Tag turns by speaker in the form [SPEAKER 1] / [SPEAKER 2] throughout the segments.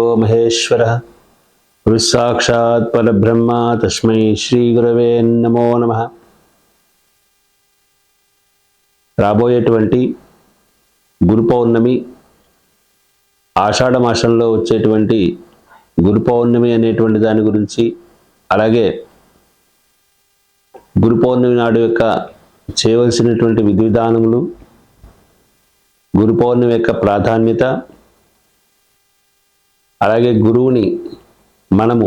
[SPEAKER 1] ఓ మహేశ్వర గురుసాక్షాత్ పరబ్రహ్మ తస్మై శ్రీ గురవే నమో నమ రాబోయేటువంటి గురు పౌర్ణమి ఆషాఢ మాసంలో వచ్చేటువంటి గురు పౌర్ణమి అనేటువంటి దాని గురించి అలాగే గురు పౌర్ణమి నాడు యొక్క చేయవలసినటువంటి విధి విధానములు గురు పౌర్ణమి యొక్క ప్రాధాన్యత అలాగే గురువుని మనము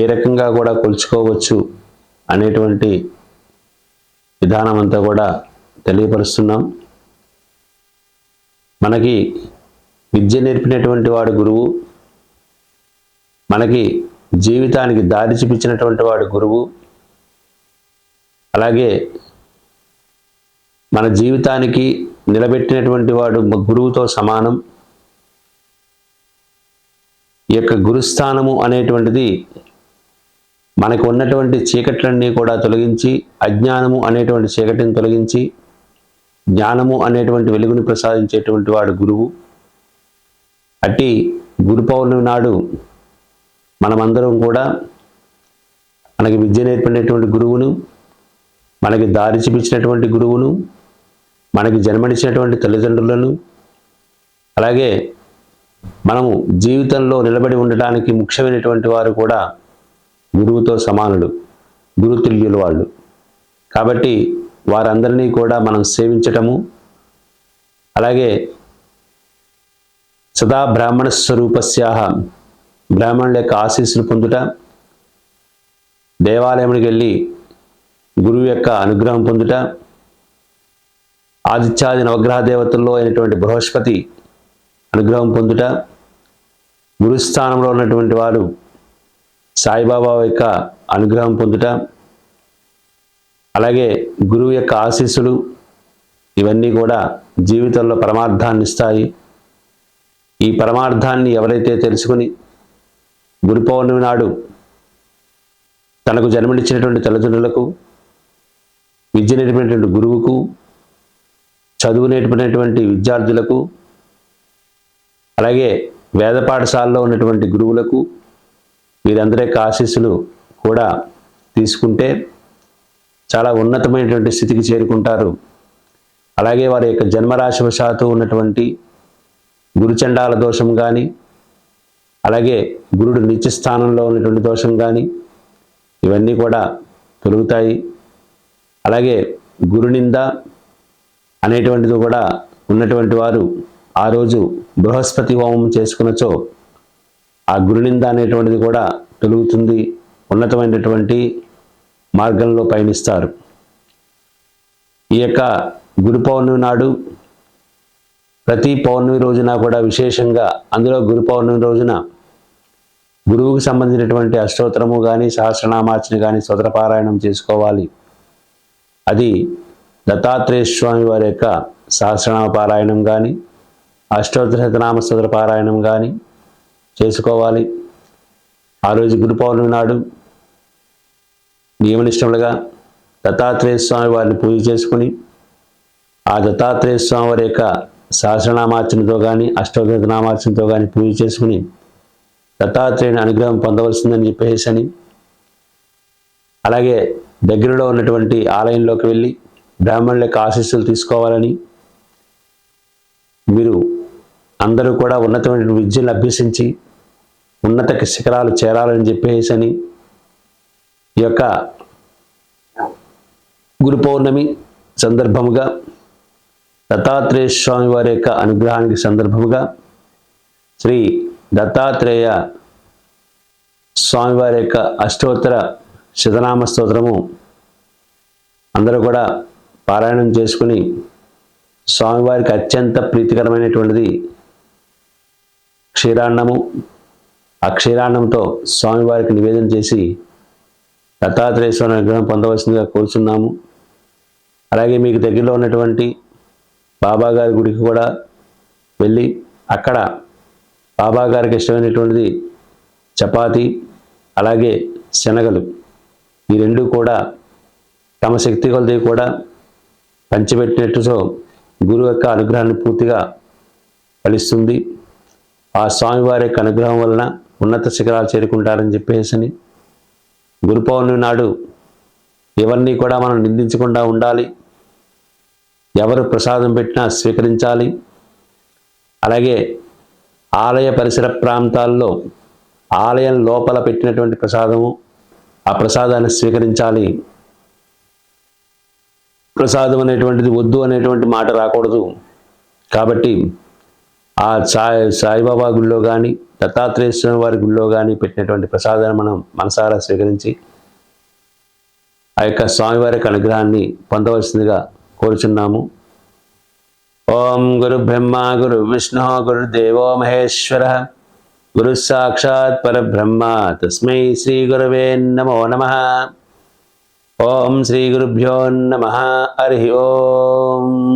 [SPEAKER 1] ఏ రకంగా కూడా కొలుచుకోవచ్చు అనేటువంటి విధానం అంతా కూడా తెలియపరుస్తున్నాం మనకి విద్య నేర్పినటువంటి వాడు గురువు మనకి జీవితానికి దారి చూపించినటువంటి వాడు గురువు అలాగే మన జీవితానికి నిలబెట్టినటువంటి వాడు గురువుతో సమానం ఈ యొక్క గురుస్థానము అనేటువంటిది మనకు ఉన్నటువంటి చీకట్లన్నీ కూడా తొలగించి అజ్ఞానము అనేటువంటి చీకటిని తొలగించి జ్ఞానము అనేటువంటి వెలుగుని ప్రసాదించేటువంటి వాడు గురువు అట్టి గురు పౌర్ణమి నాడు మనమందరం కూడా మనకి విద్య నేర్పినటువంటి గురువును మనకి దారి చూపించినటువంటి గురువును మనకి జన్మనిచ్చినటువంటి తల్లిదండ్రులను అలాగే మనము జీవితంలో నిలబడి ఉండడానికి ముఖ్యమైనటువంటి వారు కూడా గురువుతో సమానులు గురుతుల్యులు వాళ్ళు కాబట్టి వారందరినీ కూడా మనం సేవించటము అలాగే సదా బ్రాహ్మణ స్వరూపస్యాహ బ్రాహ్మణుల యొక్క ఆశీస్సులు పొందుట దేవాలయానికి వెళ్ళి గురువు యొక్క అనుగ్రహం పొందుట ఆదిత్యాది నవగ్రహ దేవతల్లో అయినటువంటి బృహస్పతి అనుగ్రహం పొందుట గురుస్థానంలో ఉన్నటువంటి వారు సాయిబాబా యొక్క అనుగ్రహం పొందుట అలాగే గురువు యొక్క ఆశీస్సులు ఇవన్నీ కూడా జీవితంలో పరమార్థాన్ని ఇస్తాయి ఈ పరమార్థాన్ని ఎవరైతే తెలుసుకుని గురు పౌర్ణమి నాడు తనకు జన్మనిచ్చినటువంటి తల్లిదండ్రులకు విద్య నేర్పినటువంటి గురువుకు చదువు నేర్పినటువంటి విద్యార్థులకు అలాగే వేద పాఠశాలలో ఉన్నటువంటి గురువులకు వీరందరి యొక్క ఆశీస్సులు కూడా తీసుకుంటే చాలా ఉన్నతమైనటువంటి స్థితికి చేరుకుంటారు అలాగే వారి యొక్క వశాతు ఉన్నటువంటి గురుచండాల దోషం కానీ అలాగే గురుడు నిత్య స్థానంలో ఉన్నటువంటి దోషం కానీ ఇవన్నీ కూడా తొలుగుతాయి అలాగే గురునింద అనేటువంటిది కూడా ఉన్నటువంటి వారు ఆ రోజు బృహస్పతి హోమం చేసుకున్నచో ఆ గురునింద అనేటువంటిది కూడా తొలుగుతుంది ఉన్నతమైనటువంటి మార్గంలో పయనిస్తారు ఈ యొక్క గురు పౌర్ణమి నాడు ప్రతి పౌర్ణమి రోజున కూడా విశేషంగా అందులో గురు పౌర్ణమి రోజున గురువుకు సంబంధించినటువంటి అష్టోత్తరము కానీ సహస్రనామార్చన కానీ స్వతపారాయణం చేసుకోవాలి అది దత్తాత్రేయ స్వామి వారి యొక్క సహస్రనామ పారాయణం కానీ అష్టోత్తరనామస్తుతుల పారాయణం కానీ చేసుకోవాలి ఆ రోజు గురు పౌర్ణమి నాడు నియమనిష్టములుగా దత్తాత్రేయ స్వామి వారిని పూజ చేసుకుని ఆ దత్తాత్రేయ స్వామి వారి యొక్క సహస్రనామార్చనతో కానీ అష్టోత్తర నామార్చనతో కానీ పూజ చేసుకుని దత్తాత్రేయుని అనుగ్రహం పొందవలసిందని చెప్పేసని అలాగే దగ్గరలో ఉన్నటువంటి ఆలయంలోకి వెళ్ళి బ్రాహ్మణుల యొక్క ఆశీస్సులు తీసుకోవాలని మీరు అందరూ కూడా ఉన్నతమైన విద్యను అభ్యసించి ఉన్నత శిఖరాలు చేరాలని చెప్పేసి అని ఈ యొక్క గురు పౌర్ణమి సందర్భముగా దత్తాత్రేయ స్వామి వారి యొక్క అనుగ్రహానికి సందర్భముగా శ్రీ దత్తాత్రేయ స్వామివారి యొక్క అష్టోత్తర శతనామ స్తోత్రము అందరూ కూడా పారాయణం చేసుకుని స్వామివారికి అత్యంత ప్రీతికరమైనటువంటిది క్షీరాన్నము ఆ క్షీరాన్నంతో స్వామివారికి నివేదన చేసి స్వామి అనుగ్రహం పొందవలసిందిగా కోరుచున్నాము అలాగే మీకు దగ్గరలో ఉన్నటువంటి బాబాగారి గుడికి కూడా వెళ్ళి అక్కడ బాబాగారికి ఇష్టమైనటువంటిది చపాతి అలాగే శనగలు ఈ రెండు కూడా తమ శక్తి కొలది కూడా పంచిపెట్టినట్టుతో గురువు యొక్క అనుగ్రహాన్ని పూర్తిగా ఫలిస్తుంది ఆ స్వామివారి యొక్క అనుగ్రహం వలన ఉన్నత శిఖరాలు చేరుకుంటారని చెప్పేసి గురు పౌర్ణమి నాడు ఎవరిని కూడా మనం నిందించకుండా ఉండాలి ఎవరు ప్రసాదం పెట్టినా స్వీకరించాలి అలాగే ఆలయ పరిసర ప్రాంతాల్లో ఆలయం లోపల పెట్టినటువంటి ప్రసాదము ఆ ప్రసాదాన్ని స్వీకరించాలి ప్రసాదం అనేటువంటిది వద్దు అనేటువంటి మాట రాకూడదు కాబట్టి ఆ సాయి సాయిబాబా గుళ్ళో కానీ దత్తాత్రేయ వారి గుళ్ళో కానీ పెట్టినటువంటి ప్రసాదాన్ని మనం మనసారా స్వీకరించి ఆ యొక్క స్వామివారి యొక్క అనుగ్రహాన్ని పొందవలసిందిగా కోరుచున్నాము ఓం గురు బ్రహ్మ గురు విష్ణు గురు దేవో మహేశ్వర గురు సాక్షాత్ పరబ్రహ్మ తస్మై శ్రీ గురవే నమో నమ ఓం శ్రీ గురుభ్యో నమ హరి ఓం